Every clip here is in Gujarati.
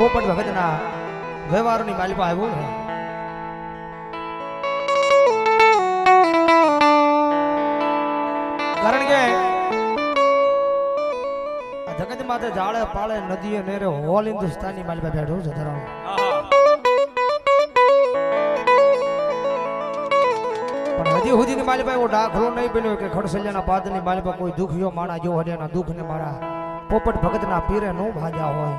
પોપટ ભગતના વ્યવહારોની માલિકા આવ્યો છે કારણ કે આ જગત માથે જાળે પાળે, નદીએ નેરે હોલ હિન્દુસ્તાની માલિકા બેઠો છે ધરાવ પણ હજી સુધીની માલિકા એવો દાખલો નહીં બન્યો કે ખડસલિયાના પાદની માલિકા કોઈ દુખ્યો માણા જો હરિયાના દુઃખને મારા પોપટ ભગતના પીરે નો ભાજા હોય.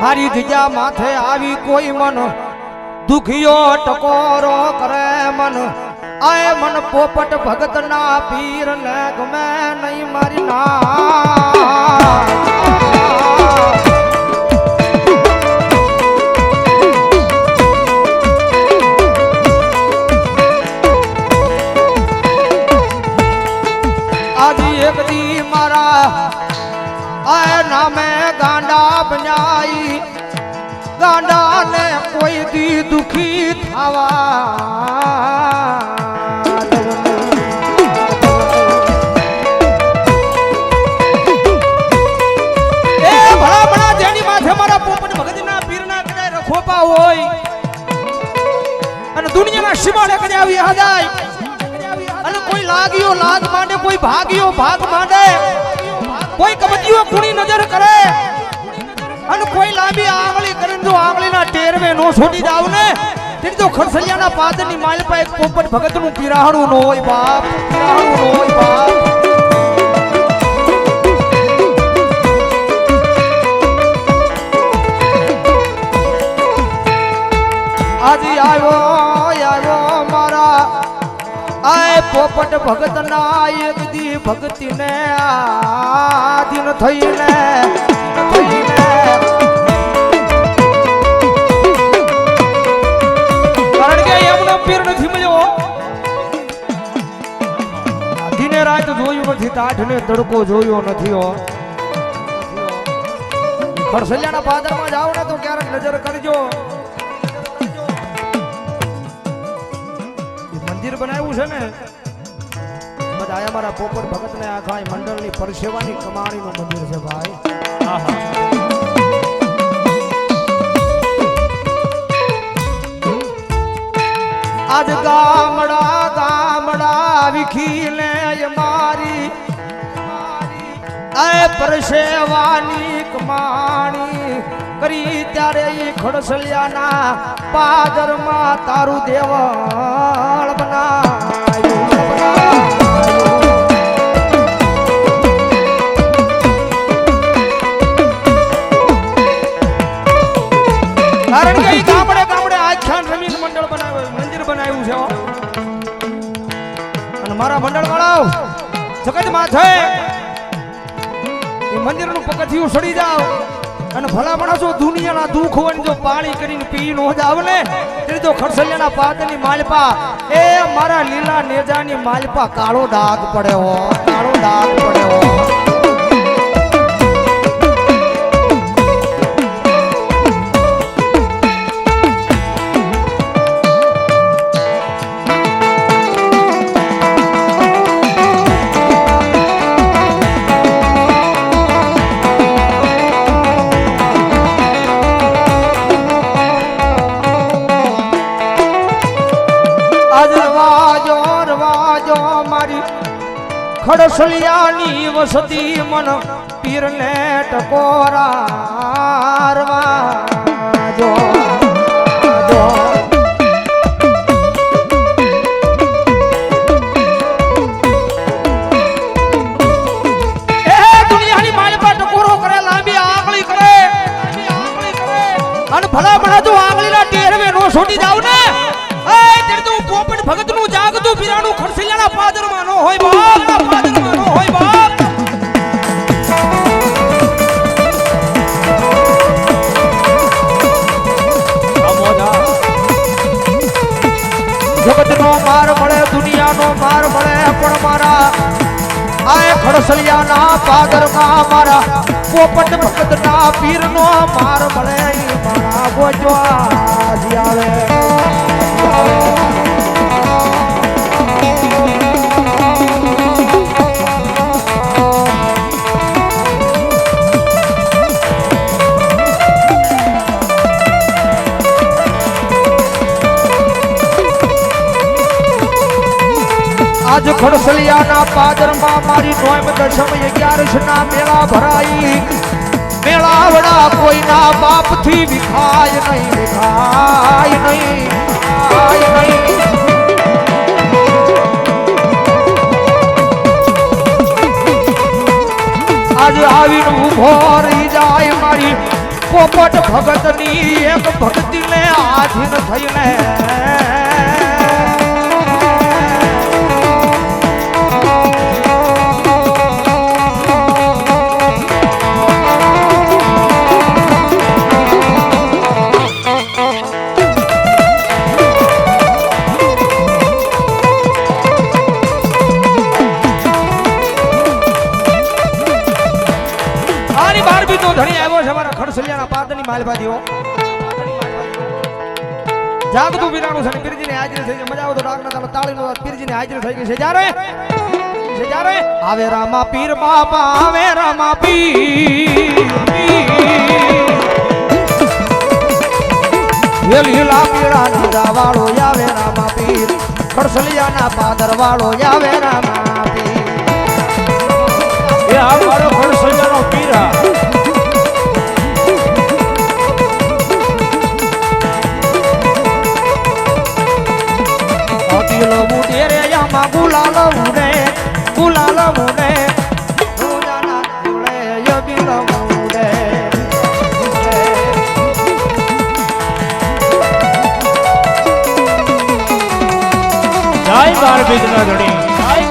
મારી ધીજા માથે આવી કોઈ મન, દુખિયો ટકોરો કરે મન. આય મન પોપટ ભગત ના પીર ને ગમે નહીં મારી ના. એક દી મારા આય નામે ગાંડા બન્યાઈ. ગાંડા ને કોઈ દી દુખી થવા. હોય અને દુનિયાના સીમાડે કદાય આવી હદાય. કોઈ લાજ માંડે, કોઈ ભાગ્યો ભાગ માંડે, કોઈ કબજીઓ કુણી નજર કરે અને કોઈ લાંબી આંગળી કરીને જો આંગળીના ટેરવે નો છોડી દાવ ને, તેની તો ખરસલિયાના માલ પર એક પોપટ ભગતનું પિરાહણું નો હોય બાપ પિરાહણું નો હોય બાપ. આજે આવ્યો પોપટ ભગત ના એક દી ભક્તિ ને આધીન થઈને કારણ કે એમનો પીર નથી મળ્યો. દિને રાત જોયું નથી તાઠ ને તડકો જોયો નથી હો. ખડસલિયાના પાદરમાં જાઓ ને તો ક્યારેક નજર કરજો. મંદિર બનાવ્યું છે ને. બધા અમારા પોપટ ભગત ને આખા મંડળની પરસેવાની કમાણીનું મંદિર છે ભાઈ આજ ગામડા ગામડા વિખીને મારી આય પરસેવાની કમાણી કરી ત્યારે ઈ ખડસલિયાના પાદરમાં તારું દેવળ બનાવ્યું. મંદિરનું ઉછળી જાવ અને ભલા માણસો દુનિયાના દુઃખ હોય જો પાણી કરીને પી નો જાવ ને તે તો ખડસલિયાના પાદની માલપા, એ મારા લીલા નેજાની માલપા કાળો ડાઘ પડ્યો કાળો ડાઘ પડે ખડસલિયાની વસતી મન પીરને ટકોરારવા જો. ભલા ભલા જો આંગળીના ટેરવે નો છોડી જાવ ને, એ ત્યારે તો પોપટ ભગતનું જાગતું પીરાણું ખડસલિયાના પાદરમાં નો હોય બાપ નો હોય બાપ જગતનો માર મળે, દુનિયાનો માર મળે, પણ મારા આય ખડસલિયાના પાદરમાં મારા પોપટ ભગતના પીરનો માર મળે મારા ગોજવા આવે ખડસલિયાના પાદરમાં મારી નોમ દશમ અગિયારસ ના મેળા ભરાઈ મેળાવડા કોઈના બાપથી વિખાય નહીં વિખાય નહીં વિખાય નહીં આજ આવીને ઊભો રહી જાય મારી પોપટ ભગતની એક ભક્તિને આધીન થઈને તો ધણી આવ્યો છે મારા ખડસલિયાના પાદની માલભાજીઓ. જાગતું વીરાણું છે ને પીરજીની હાજરી થઈ છે મજા આવે તો ડાકના તાલે તાળીનો પીરજીની હાજરી થઈ ગઈ છે. જ્યારે? જ્યારે? આવે રામા પીર, બાપા, આવે રામા પીર. લીલા પીળા નીરા વાળો આવે રામા પીર. ખડસલિયાના પાદર વાળો આવે રામા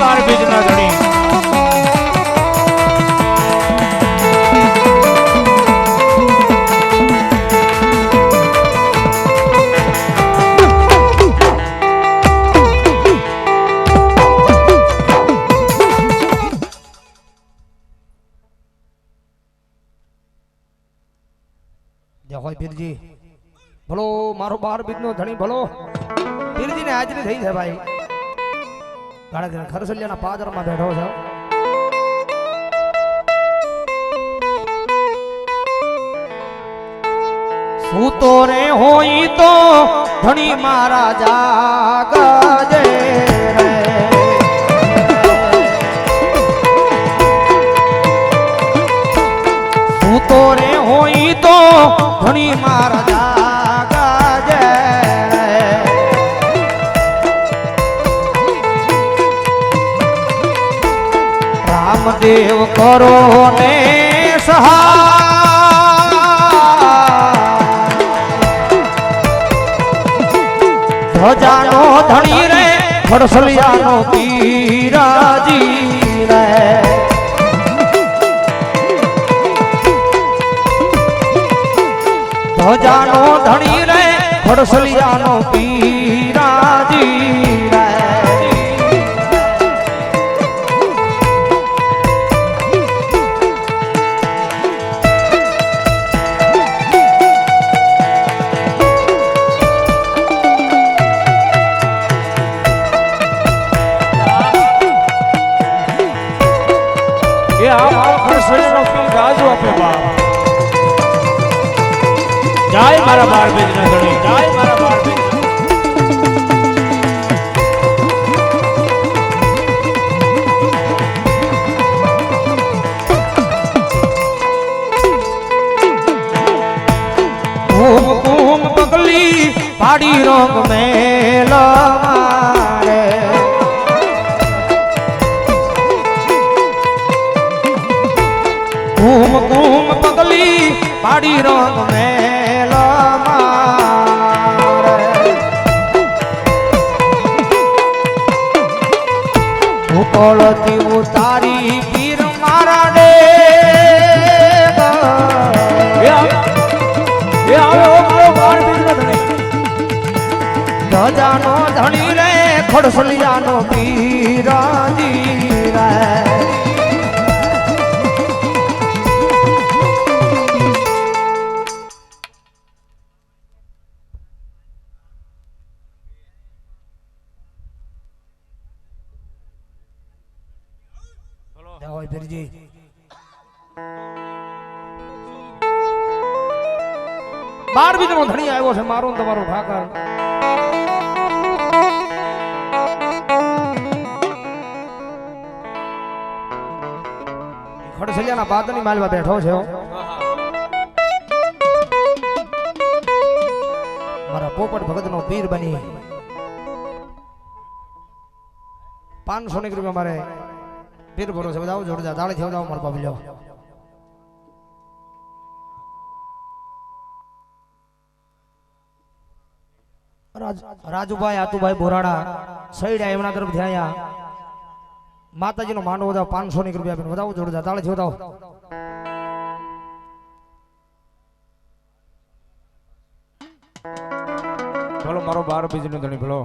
બાર બીજના ધણી જય બાર ભલો, મારો બાર બીજનો ધણી ભલો. પીરજીને હાજરી થઈ છે ભાઈ. ઘણા દિન ખરસલિયાના પાદરમાં બેઠો છો. સૂતો રે હોય તો ધણી મારા જાગજે રે. સૂતો રે હોય તો ધણી મારા કરો ને સહાય. ધજાનો ધણી રે ખડસલિયાનો તીરાજી રે. ધજાનો ધણી રે ખડસલિયાનો પીરાજી મારા બાર બીજના ધણી જાય મારા બાળ પગલી પાડી રોગ મેલો મારે. કુમ કુમ પગલી પાડી રોગ મેલ ઉકળતી ઉતારી પીર મારા ધણી. ધજાનો ધણી રે ખડસલિયાનો પીરાજી. બાર બીજ નો ધણી આવ્યો છે, મારો તમારો ઠાકર ખડસલિયાના પાતની માલવા બેઠો છે મારા પોપટ ભગત નો પીર બની. પાંચસો ની રૂપિયા મારે પીર ભરો છે, બધા જોરદાર. દાળે થી બધા મારો પાપ લ્યો. રાજુભાઈ આતુભાઈ બોરાડા સૈડ્યા એમના તરફ ધ્યાયા માતાજીનો માંડવો વધાવો પાંચસો ની રૂપિયા આપીને વધાવો જોડતા તાળે વધાવો. ભલો મારો બાર બીજનો ધણી ભલો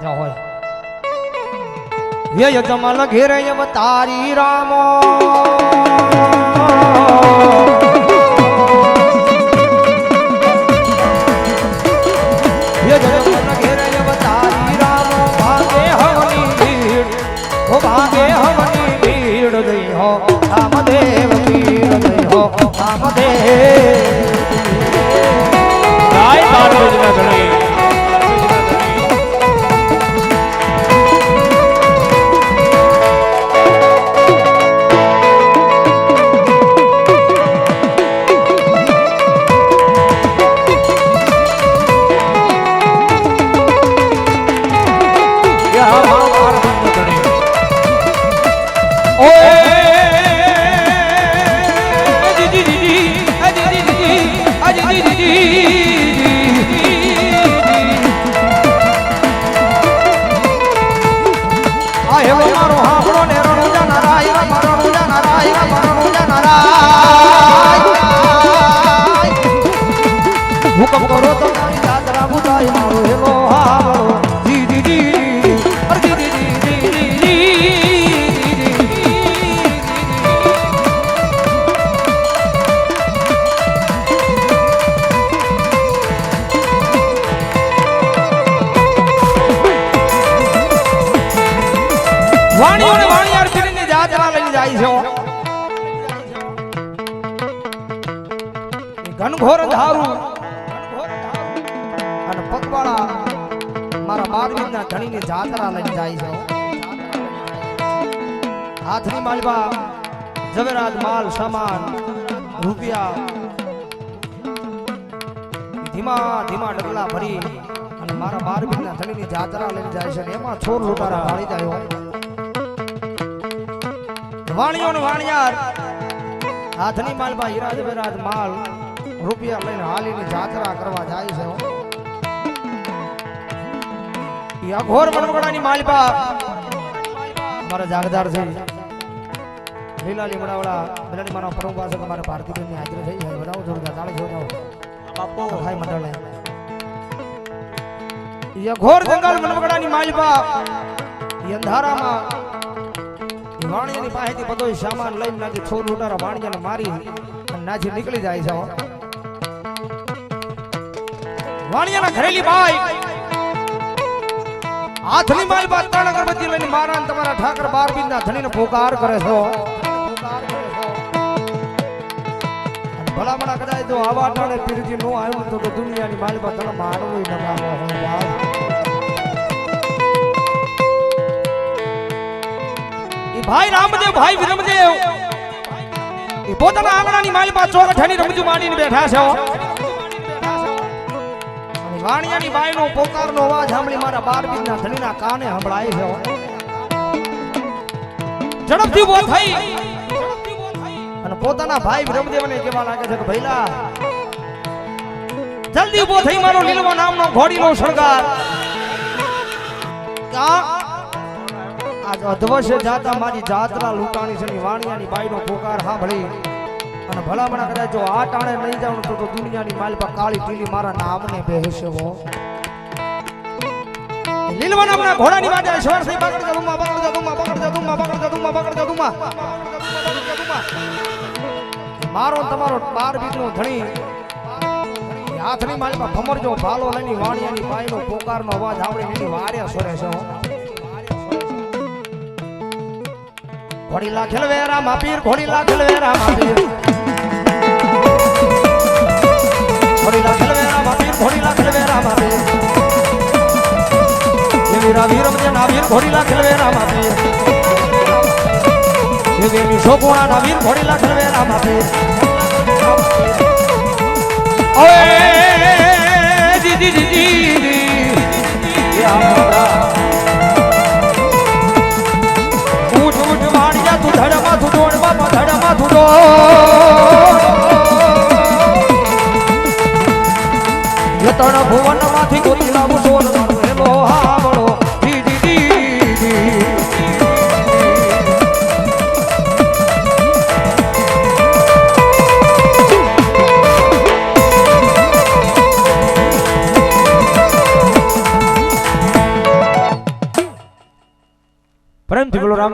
જ્યાં હોય. યય જમલ ઘેરે તારી રામો. ઘનઘોર ધારું. અને પગવાળા મારા બારવીના ધણીની જાતરા લઈને જાય છે હાથની માલવા ઝવેરાત માલ સામાન રૂપિયા. ધીમા ધીમા ડગલા ભરી અને મારા બારવીના ધણીની જાતરા લઈને જાય છે એમાં છોર લૂંટારા ભાળી જાય વાણિયો ને વાણિયાર. હાથની માલમાં હીરા જવેરાત માલ રૂપિયા લઈને હાલીની જાત્રા કરવા જાય છે અઘોર વનવગડાની માલપા. મારા જાગદાર છે લીલાલી લીમડાવાળા બધાની મારા પરમ પાસે મારા ભારતીબેનની હાજરી થઈ છે બનાવો જોરદાર તાળી જોડાવો. બાપો. ખાઈ મંડળે ઈ અઘોર જંગલ વનવગડાની માલિકા અંધારામાં વાણિયાની પાસેથી બધો સામાન લઈને નાખી છોર લૂંટારા વાણિયાને મારી અને નાથી નીકળી જાય છે. વાણિયાના ઘરેલી બાઈ. હાથની માલ બાદ ત્રણ અગરબત્તી લઈને મારા તમારા ઠાકર બાર બીજના ધણીને પોકાર કરે છો. ભલામણા કદાચ જો આવા ટાણે પીરજી નો આવ્યું તો દુનિયાની માલ બાદ તને મારવું ન ભાઈ રામદેવ, ભાઈ વિરમદેવ પોતાના આંગણાની માલમાં ચોરઠાની રમજુ માંડીને બેઠા છે. વાણિયાની બાઈનો પોકારનો અવાજ સાંભળી મારા બાર બીજના ધણીના કાને સંભળાય છે. ઝડપથી બો થઈ. અને પોતાના ભાઈ વિરમદેવને કહેવા લાગે છે કે ભૈલા, જલ્દી ઊભો થઈ મારો લીલવો નામનો ઘોડીનો શણગાર. આજ અધવશ્ય જાતા મારી જાત્રા લૂંટાણી છે ની વાણિયાની બાઈનો પોકાર સાંભળી. અને ભલામણા કદાચ જો આ ટાણે નહીં જાઉં તો દુનિયાની માલ પર કાળી ટીલી મારા નામને બેહશે. વો લીલવા નામના ઘોડાની વાજે શોર થઈ પકડ જા ધુમા પકડ જા ધુમા પકડ જા ધુમા પકડ જા ધુમા પકડ જા ધુમા મારો તમારો બાર બીજનો ધણી. હાથની માલમાં ભમરજો ભાલો લઈને વાણિયાની પાયનો પોકારનો અવાજ આવડે એની વારે સોરે છે ઘોડી લાખેલ વેરા માપીર ઘોડી લાખેલ વેરા માપીર એ વીરા વીર મજે ના વીર ઘોડી લાખેલ વેરા માપીર દેવીની શોભવાના ઘોડીલા ઠલવેરા માથે ઓય દીદી દીદી એ આમોદા ઉઠ ઉઠ વાણિયા તું ધડ માથું દોડ બાપા ધડ માથું દોડ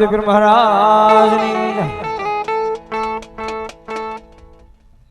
રામદેવ જય.